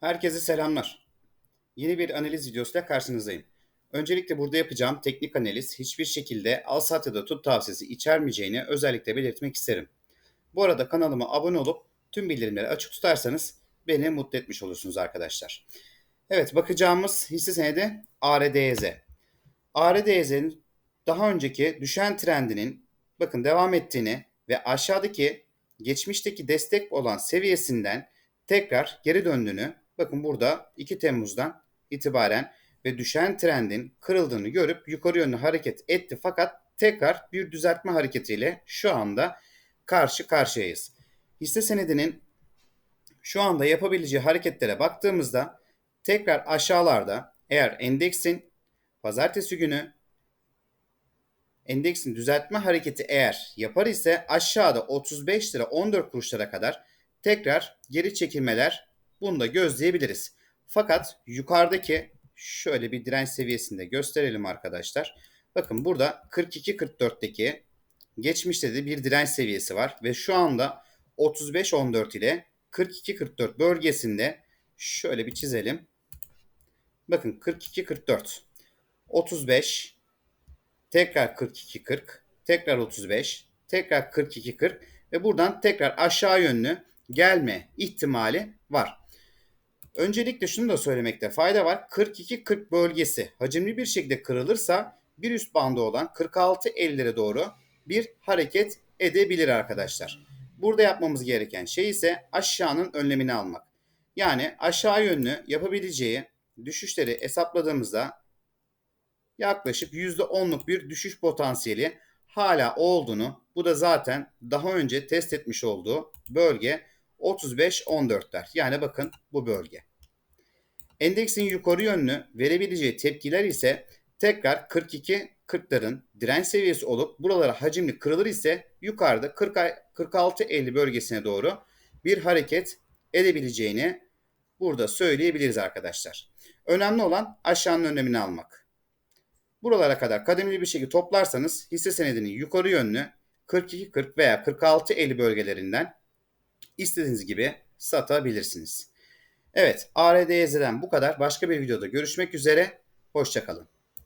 Herkese selamlar. Yeni bir analiz videosuyla karşınızdayım. Öncelikle burada yapacağım teknik analiz hiçbir şekilde al sat ya da tut tavsiyesi içermeyeceğini özellikle belirtmek isterim. Bu arada kanalıma abone olup tüm bildirimleri açık tutarsanız beni mutlu etmiş olursunuz arkadaşlar. Evet bakacağımız hisse senedi ARDYZ. ARDYZ'nin daha önceki düşen trendinin bakın devam ettiğini ve aşağıdaki geçmişteki destek olan seviyesinden tekrar geri döndüğünü bakın burada 2 Temmuz'dan itibaren ve düşen trendin kırıldığını görüp yukarı yönlü hareket etti fakat tekrar bir düzeltme hareketiyle şu anda karşı karşıyayız. Hisse senedinin şu anda yapabileceği hareketlere baktığımızda tekrar aşağılarda eğer endeksin pazartesi günü endeksin düzeltme hareketi eğer yapar ise aşağıda 35 lira 14 kuruşlara kadar tekrar geri çekilmeler bunu da gözleyebiliriz. Fakat yukarıdaki şöyle bir direnç seviyesinde gösterelim arkadaşlar. Bakın burada 42-44'teki geçmişte de bir direnç seviyesi var ve şu anda 35-14 ile 42-44 bölgesinde şöyle bir çizelim. Bakın 42-44 35 tekrar 42-40 tekrar 35 tekrar 42-40 ve buradan tekrar aşağı yönlü gelme ihtimali var. Öncelikle şunu da söylemekte fayda var. 42-40 bölgesi hacimli bir şekilde kırılırsa bir üst bandı olan 46-50'lere doğru bir hareket edebilir arkadaşlar. Burada yapmamız gereken şey ise aşağının önlemini almak. Yani aşağı yönlü yapabileceği düşüşleri hesapladığımızda yaklaşık %10'luk bir düşüş potansiyeli hala olduğunu bu da zaten daha önce test etmiş olduğu bölge 35-14'ler. Yani bakın bu bölge. Endeksin yukarı yönlü verebileceği tepkiler ise tekrar 42-40'ların direnç seviyesi olup buralara hacimli kırılır ise yukarıda 46-50 bölgesine doğru bir hareket edebileceğini burada söyleyebiliriz arkadaşlar. Önemli olan aşağının önlemini almak. Buralara kadar kademeli bir şekilde toplarsanız hisse senedinin yukarı yönlü 42-40 veya 46-50 bölgelerinden istediğiniz gibi satabilirsiniz. Evet ARDYZ'den bu kadar. Başka bir videoda görüşmek üzere. Hoşçakalın.